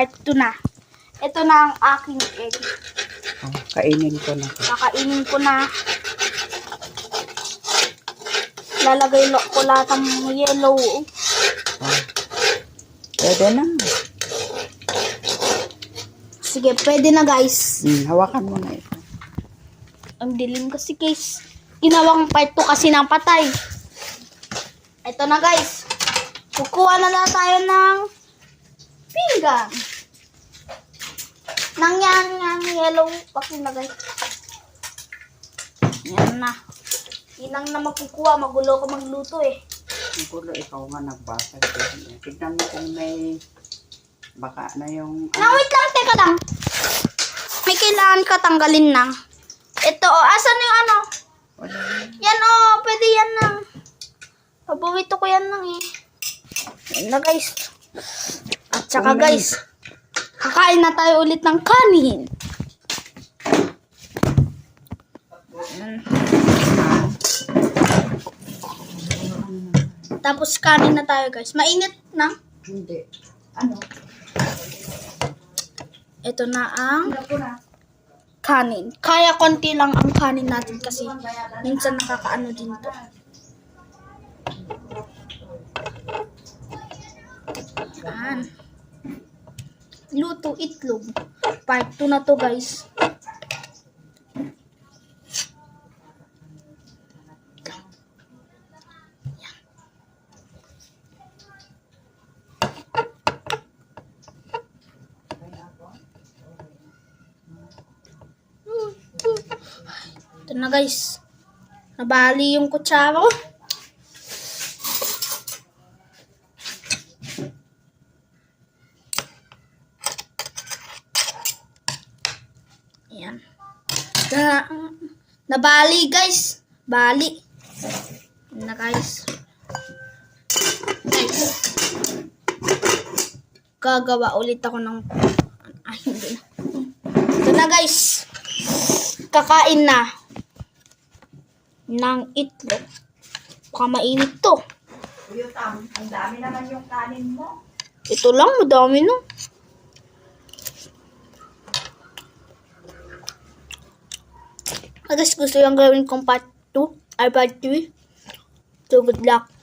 part 2 na. Ito na ang aking egg. Oh, kainin ko na. Kakainin ko na. Lalagay lo- ko lahat ng yellow. Oh. Pwede na. Sige, pwede na guys. Hmm, hawakan mo na ito. Ang dilim kasi guys. Ginawang part 2 kasi ng patay. Ito na guys. Kukuha na na tayo ng pinggan. Nang yan, yan, yellow guys. Yan na. Inang na makukuha, magulo ko magluto eh. Siguro ikaw nga nagbasag. eh. Tignan mo kung may baka na yung... Na, wait lang, teka lang. May kailangan ka tanggalin na. Ito, oh, asan yung ano? Wala. Yan, oh, pwede yan na. Paborito ko yan lang eh. Yan na, guys. At saka, Ulit. guys, kakain na tayo ulit ng kanin. Tapos kanin na tayo, guys. Mainit na. Hindi. Ano? Ito na ang kanin. Kaya konti lang ang kanin natin kasi minsan nakakaano din to. Yan. Luto itlog. Part 2 na to guys. Ito na guys. Nabali yung kutsara ko. Ayan. Na, nabali guys. Bali. Ayan na guys. Guys. Gagawa ulit ako ng... Ay, hindi na. Ito na guys. Kakain na ng itlog. Baka mainit to. Uyutam, ang dami naman yung kanin mo. Ito lang, madami no. I guess gusto yung gawin kong part 2 or part 3. So good luck.